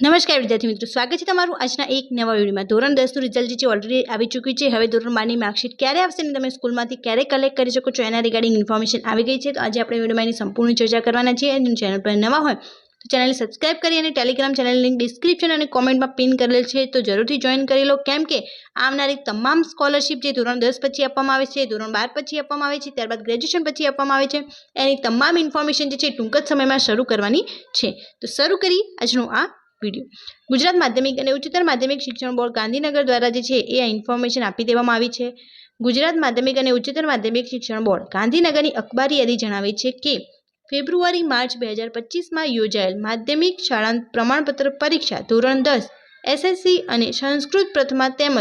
નમસ્કાર વિદ્યાર્થી મિત્રો, સ્વાગત છે તમારું આજના એક નવા વિડીયોમાં. ધોરણ દસનું રિઝલ્ટ જે ઓલરેડી આવી ચૂક્યું છે. હવે ધોરણ બારની માર્કશીટ ક્યારે આવશે અને તમે સ્કૂલમાંથી ક્યારે કલેક્ટ કરી શકો છો એના રિગાર્ડિંગ ઇન્ફોર્મેશન આવી ગઈ છે. તો આજે આપણે વિડીયોમાં એની સંપૂર્ણ ચર્ચા કરવાના છીએ. અને ચેનલ પર નવા હોય, તો ચેનલને સબસ્ક્રાઇબ કરી અને ટેલિગ્રામ ચેનલ લિંક ડિસ્ક્રિપ્શન અને કોમેન્ટમાં પિન કરેલ છે. તો જરૂરથી જોઈન કરી લો. કેમ કે આવનારી તમામ સ્કોલરશિપ જે ધોરણ દસ પછી આપવામાં આવે છે, ધોરણ બાર પછી આપવામાં આવે છે, ત્યારબાદ ગ્રેજ્યુએશન પછી આપવામાં આવે છે, એની તમામ ઇન્ફોર્મેશન જે છે ટૂંક જ સમયમાં શરૂ કરવાની છે. તો શરૂ કરી આજનું આ વીડિયો. ગુજરાત માધ્યમિક અને ઉચ્ચતર માધ્યમિક શિક્ષણ બોર્ડ ગાંધીનગર દ્વારા જે છે એ આ ઇન્ફોર્મેશન આપી દેવામાં આવી છે. ગુજરાત માધ્યમિક અને ઉચ્ચતર માધ્યમિક શિક્ષણ બોર્ડ ગાંધીનગરની અખબારી યાદી જણાવે છે કે, ફેબ્રુઆરી માર્ચ બે હજાર પચીસમાં યોજાયેલ માધ્યમિક શાળા પ્રમાણપત્ર પરીક્ષા ધોરણ દસ એસએસસી અને સંસ્કૃત પ્રથમા તેમજ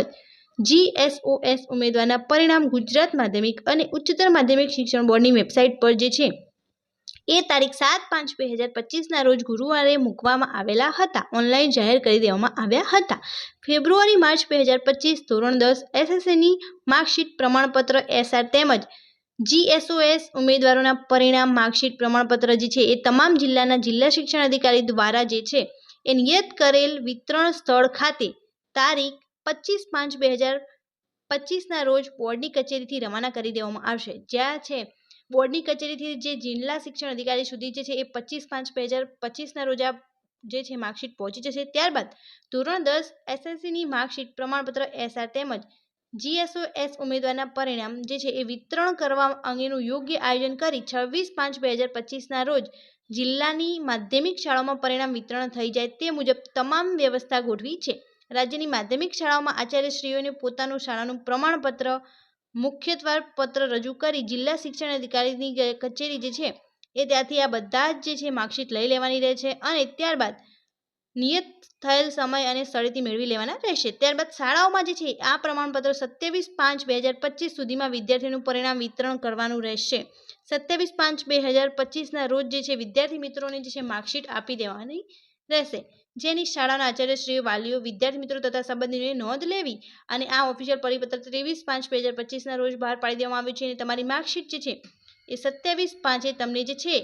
જીએસઓએસ ઉમેદવારના પરિણામ ગુજરાત માધ્યમિક અને ઉચ્ચતર માધ્યમિક શિક્ષણ બોર્ડની વેબસાઇટ પર જે છે એ તારીખ સાત પાંચ બે હજાર પચીસના રોજ ગુરુવારે મૂકવામાં આવેલા હતા. ઓનલાઈન જાહેર કરી દેવામાં આવ્યા હતા. ફેબ્રુઆરી, માર્ચ બે હજાર પચીસ, ધોરણ દસ, એસએસસીની માર્કશીટ પ્રમાણપત્ર, એસઆર તેમજ જીએસઓએસ ઉમેદવારોના પરિણામ માર્કશીટ પ્રમાણપત્ર જે છે એ તમામ જિલ્લાના જિલ્લા શિક્ષણ અધિકારી દ્વારા જે છે એ નિયત કરેલ વિતરણ સ્થળ ખાતે તારીખ પચીસ પાંચ બે હજાર પચીસના રોજ બોર્ડની કચેરીથી રવાના કરી દેવામાં આવશે. જ્યાં છે બોર્ડની કચેરીથી જે જિલ્લા શિક્ષણ અધિકારી સુધી જે છે એ પચીસ પાંચ બે હજાર પચીસના રોજ આ જે છે માર્કશીટ પહોંચી જશે. ત્યારબાદ ધોરણ દસ એસએસસીની માર્કશીટ પ્રમાણપત્ર એસઆર તેમજ જીએસઓએસ ઉમેદવારના પરિણામ જે છે એ વિતરણ કરવા અંગેનું યોગ્ય આયોજન કરી છવ્વીસ પાંચ બે હજાર પચીસના રોજ જિલ્લાની માધ્યમિક શાળાઓમાં પરિણામ વિતરણ થઈ જાય તે મુજબ તમામ વ્યવસ્થા ગોઠવી છે. રાજ્યની માધ્યમિક શાળાઓમાં આચાર્યશ્રીઓને પોતાનું શાળાનું પ્રમાણપત્ર મુખ્યત્વાર પત્ર રજૂ કરી જિલ્લા શિક્ષણ અધિકારીની કચેરી જે છે, એ ત્યાંથી આ બધા જ જે છે, માર્કશીટ લઈ લેવાની રહે છે અને ત્યારબાદ નિયત થયેલ સમય અને સ્થળેથી મેળવી લેવાના રહેશે. ત્યારબાદ શાળાઓમાં જે છે, આ પ્રમાણપત્ર સત્યાવીસ પાંચ બે હજાર પચીસ સુધીમાં વિદ્યાર્થીનું પરિણામ વિતરણ કરવાનું રહેશે. સત્યાવીસ પાંચ બે હજાર પચીસના રોજ જે છે, વિદ્યાર્થી મિત્રોને જે છે, માર્કશીટ આપી દેવાની રહેશે. જેની શાળાના આચાર્યશ્રીઓ વાલીઓ, વિદ્યાર્થી મિત્રો તથા સંબંધીઓની નોંધ લેવી અને આ ઓફિશિયલ પરિપત્ર ત્રેવીસ પાંચ બે હજાર પચીસના રોજ બહાર પાડી દેવામાં આવ્યું છે અને તમારી માર્કશીટ જે છે એ સત્યાવીસ પાંચે તમને જે છે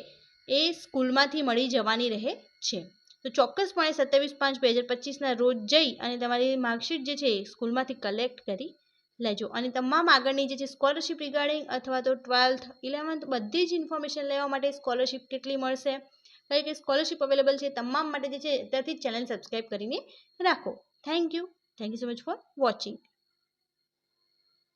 એ સ્કૂલમાંથી મળી જવાની રહે છે. તો ચોક્કસપણે સત્યાવીસ પાંચ બે હજાર પચીસના રોજ જઈ અને તમારી માર્કશીટ જે છે એ સ્કૂલમાંથી કલેક્ટ કરી લેજો. અને તમામ આગળની જે છે સ્કોલરશિપ રિગાર્ડિંગ અથવા તો ટ્વેલ્થ ઇલેવન્થ બધી જ ઇન્ફોર્મેશન લેવા માટે સ્કોલરશિપ કેટલી મળશે? કઈ કઈ સ્કોલરશિપ અવેલેબલ છે તમામ માટે જે છે અત્યારથી ચેનલ સબસ્ક્રાઈબ કરીને રાખો. Thank you thank you so much for watching